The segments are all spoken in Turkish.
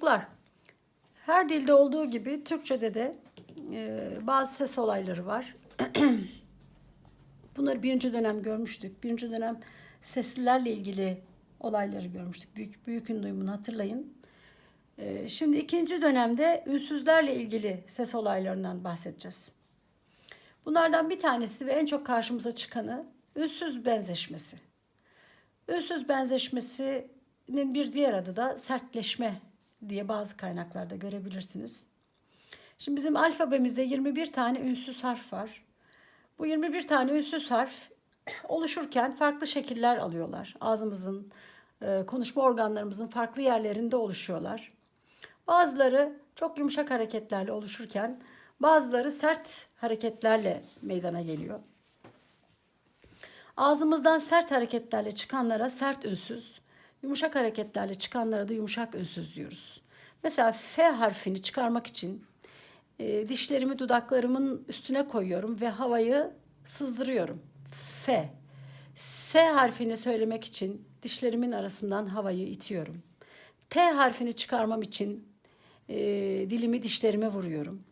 Çocuklar, her dilde olduğu gibi Türkçe'de de e, bazı ses olayları var. Bunları birinci dönem görmüştük. Birinci dönem seslilerle ilgili olayları görmüştük. Büyük, büyükün duyumunu hatırlayın. E, şimdi ikinci dönemde ünsüzlerle ilgili ses olaylarından bahsedeceğiz. Bunlardan bir tanesi ve en çok karşımıza çıkanı ünsüz benzeşmesi. Ünsüz benzeşmesinin bir diğer adı da sertleşme diye bazı kaynaklarda görebilirsiniz. Şimdi bizim alfabemizde 21 tane ünsüz harf var. Bu 21 tane ünsüz harf oluşurken farklı şekiller alıyorlar. Ağzımızın, e, konuşma organlarımızın farklı yerlerinde oluşuyorlar. Bazıları çok yumuşak hareketlerle oluşurken bazıları sert hareketlerle meydana geliyor. Ağzımızdan sert hareketlerle çıkanlara sert ünsüz, yumuşak hareketlerle çıkanlara da yumuşak ünsüz diyoruz. Mesela F harfini çıkarmak için e, dişlerimi dudaklarımın üstüne koyuyorum ve havayı sızdırıyorum. F. S harfini söylemek için dişlerimin arasından havayı itiyorum. T harfini çıkarmam için e, dilimi dişlerime vuruyorum.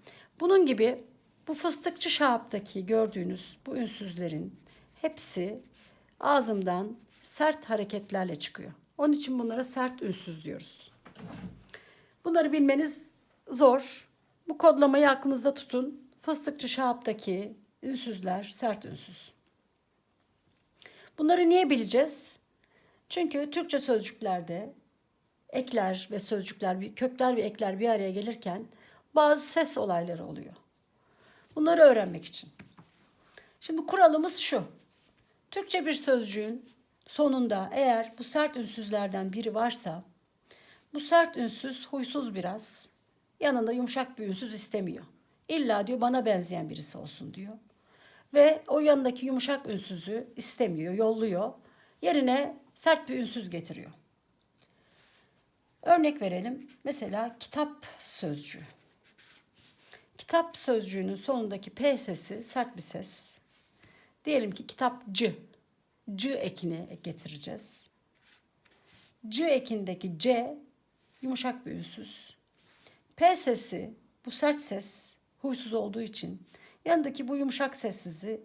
Bunun gibi bu fıstıkçı şahaptaki gördüğünüz bu ünsüzlerin hepsi ağzımdan sert hareketlerle çıkıyor. Onun için bunlara sert ünsüz diyoruz. Bunları bilmeniz zor. Bu kodlamayı aklınızda tutun. Fıstıkçı şahaptaki ünsüzler sert ünsüz. Bunları niye bileceğiz? Çünkü Türkçe sözcüklerde ekler ve sözcükler, kökler ve ekler bir araya gelirken bazı ses olayları oluyor. Bunları öğrenmek için. Şimdi kuralımız şu. Türkçe bir sözcüğün sonunda eğer bu sert ünsüzlerden biri varsa bu sert ünsüz huysuz biraz. Yanında yumuşak bir ünsüz istemiyor. İlla diyor bana benzeyen birisi olsun diyor. Ve o yanındaki yumuşak ünsüzü istemiyor, yolluyor. Yerine sert bir ünsüz getiriyor. Örnek verelim. Mesela kitap sözcüğü. Kitap sözcüğünün sonundaki P sesi sert bir ses. Diyelim ki kitapcı. C ekini getireceğiz. C ekindeki C yumuşak bir ünsüz. P sesi bu sert ses huysuz olduğu için yanındaki bu yumuşak sessizi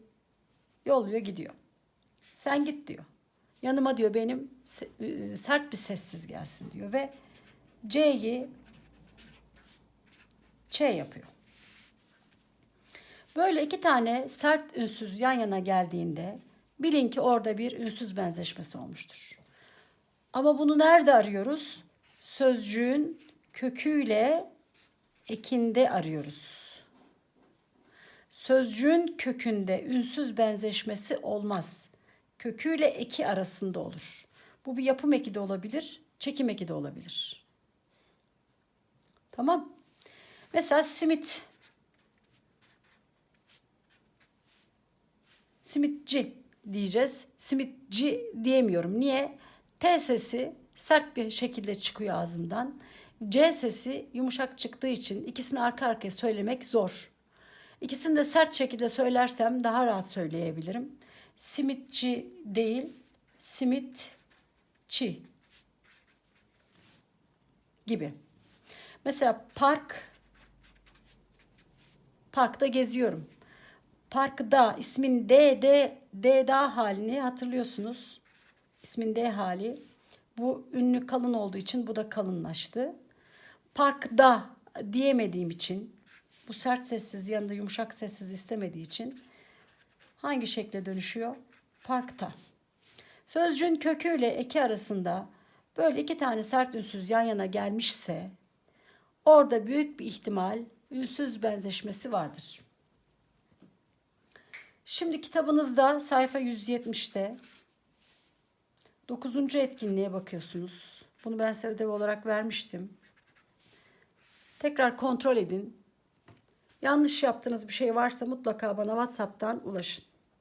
yolluyor gidiyor. Sen git diyor. Yanıma diyor benim sert bir sessiz gelsin diyor ve C'yi Ç yapıyor. Böyle iki tane sert ünsüz yan yana geldiğinde bilin ki orada bir ünsüz benzeşmesi olmuştur. Ama bunu nerede arıyoruz? Sözcüğün köküyle ekinde arıyoruz. Sözcüğün kökünde ünsüz benzeşmesi olmaz. Köküyle eki arasında olur. Bu bir yapım eki de olabilir, çekim eki de olabilir. Tamam. Mesela simit simitçi diyeceğiz. Simitçi diyemiyorum. Niye? T sesi sert bir şekilde çıkıyor ağzımdan. C sesi yumuşak çıktığı için ikisini arka arkaya söylemek zor. İkisini de sert şekilde söylersem daha rahat söyleyebilirim. Simitçi değil, simitçi gibi. Mesela park, parkta geziyorum. Parkda ismin D, D, D da halini hatırlıyorsunuz. İsmin D hali. Bu ünlü kalın olduğu için bu da kalınlaştı. Parkda diyemediğim için bu sert sessiz yanında yumuşak sessiz istemediği için hangi şekle dönüşüyor? Parkta. Sözcüğün köküyle eki arasında böyle iki tane sert ünsüz yan yana gelmişse orada büyük bir ihtimal ünsüz benzeşmesi vardır. Şimdi kitabınızda sayfa 170'te 9. etkinliğe bakıyorsunuz. Bunu ben size ödev olarak vermiştim. Tekrar kontrol edin. Yanlış yaptığınız bir şey varsa mutlaka bana WhatsApp'tan ulaşın.